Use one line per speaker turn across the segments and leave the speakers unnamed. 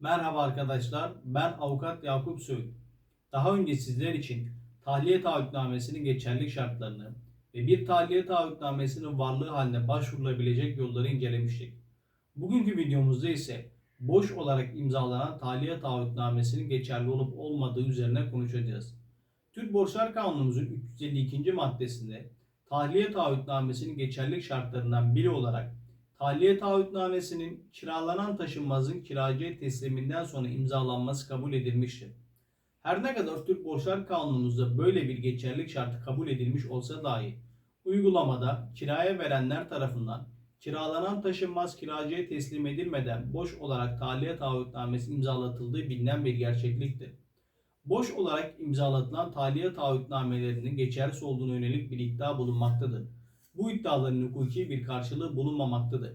Merhaba arkadaşlar, ben avukat Yakup Söğüt. Daha önce sizler için tahliye taahhütnamesinin geçerlilik şartlarını ve bir tahliye taahhütnamesinin varlığı haline başvurulabilecek yolları incelemiştik. Bugünkü videomuzda ise boş olarak imzalanan tahliye taahhütnamesinin geçerli olup olmadığı üzerine konuşacağız. Türk Borçlar Kanunumuzun 352. maddesinde tahliye taahhütnamesinin geçerlilik şartlarından biri olarak Tahliye taahhütnamesinin kiralanan taşınmazın kiracıya tesliminden sonra imzalanması kabul edilmiştir. Her ne kadar Türk Borçlar Kanunumuzda böyle bir geçerlilik şartı kabul edilmiş olsa dahi uygulamada kiraya verenler tarafından kiralanan taşınmaz kiracıya teslim edilmeden boş olarak tahliye taahhütnamesi imzalatıldığı bilinen bir gerçekliktir. Boş olarak imzalatılan tahliye taahhütnamelerinin geçersiz olduğuna yönelik bir iddia bulunmaktadır bu iddiaların hukuki bir karşılığı bulunmamaktadır.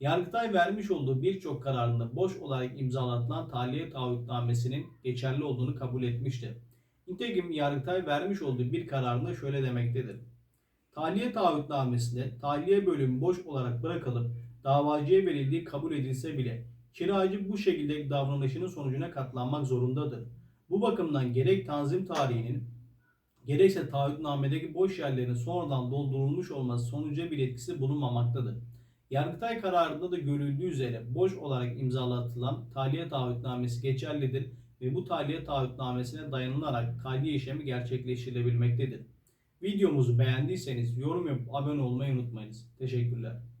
Yargıtay vermiş olduğu birçok kararında boş olarak imzalatılan tahliye taahhütnamesinin geçerli olduğunu kabul etmiştir. Nitekim Yargıtay vermiş olduğu bir kararında şöyle demektedir. Tahliye taahhütnamesinde tahliye bölümü boş olarak bırakılıp davacıya verildiği kabul edilse bile kiracı bu şekilde davranışının sonucuna katlanmak zorundadır. Bu bakımdan gerek tanzim tarihinin gerekse taahhütnamedeki boş yerlerin sonradan doldurulmuş olması sonuca bir etkisi bulunmamaktadır. Yargıtay kararında da görüldüğü üzere boş olarak imzalatılan tahliye taahhütnamesi geçerlidir ve bu tahliye taahhütnamesine dayanılarak tahliye işlemi gerçekleştirilebilmektedir. Videomuzu beğendiyseniz yorum yapıp abone olmayı unutmayınız. Teşekkürler.